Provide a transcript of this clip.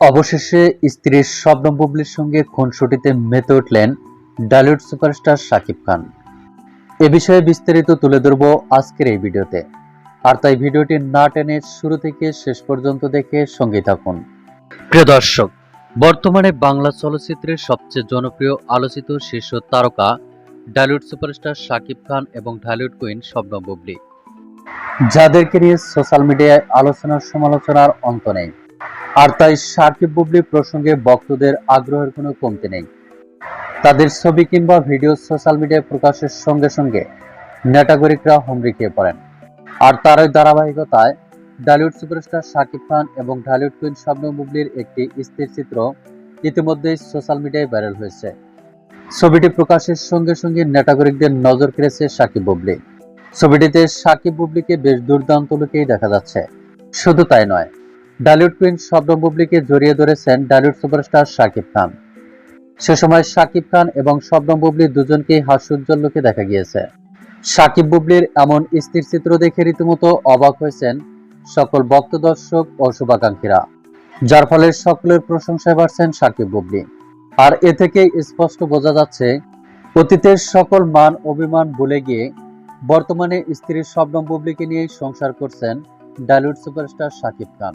অবশেষে স্ত্রীর শবনম বুবলির সঙ্গে খুনসুটিতে মেতে উঠলেন ডালিউড সুপারস্টার শাকিব খান। এ বিষয়ে বিস্তারিত তুলে ধরব আজকের এই ভিডিওতে। আর তাই ভিডিওটি না টেনে শুরু থেকে শেষ পর্যন্ত দেখে সঙ্গে থাকুন। প্রিয় দর্শক, বর্তমানে বাংলা চলচ্চিত্রের সবচেয়ে জনপ্রিয় আলোচিত শীর্ষ তারকা ডালিউড সুপারস্টার শাকিব খান এবং ঢালিউড কুইন শবনম বুবলি। যাদেরকে নিয়ে সোশ্যাল মিডিয়ায় আলোচনার সমালোচনার অন্ত নেই। আর তাই সাকিব বুবলি প্রসঙ্গে ভক্তদের আগ্রহের কোনো কমতি নেই। তাদের ছবি কিংবা ভিডিও সোশ্যাল মিডিয়ায় প্রকাশের সঙ্গে সঙ্গে নেটাগরিকরা হুমড়ি খেয়ে পড়েন। আর তারই ধারাবাহিকতায় ঢালিউড সুপারস্টার শাকিব খান এবং ঢালিউড কুইন শবনম বুবলির একটি স্থির চিত্র ইতিমধ্যেই সোশ্যাল মিডিয়ায় ভাইরাল হয়েছে। ছবিটি প্রকাশের সঙ্গে সঙ্গে নেটাগরিকদের নজর কেড়েছে শাকিব বুবলি। ছবিটিতে শাকিব বুবলিকে বেশ দুর্দান্ত লোকেই দেখা যাচ্ছে। শুধু তাই নয় ডালিউড কুইন শবনম বুবলিকে জড়িয়ে ধরেছেন ডালিউড সুপারস্টার শাকিব খান। সে সময় শাকিব খান এবং শবনম বুবলি দুজনকেই হাস্যোজ্জ্বল লোকে দেখা গিয়েছে। শাকিব বুবলির এমন স্থির চিত্র দেখে রীতিমতো অবাক হয়েছেন সকল ভক্ত দর্শক ও শুভাকাঙ্ক্ষীরা, যার ফলে সকলের প্রশংসায় বাড়ছেন শাকিব বুবলি। আর এ থেকে স্পষ্ট বোঝা যাচ্ছে, অতীতের সকল মান অভিমান ভুলে গিয়ে বর্তমানে স্ত্রীর শবনম বুবলিকে নিয়েই সংসার করছেন ডালিউড সুপারস্টার শাকিব খান।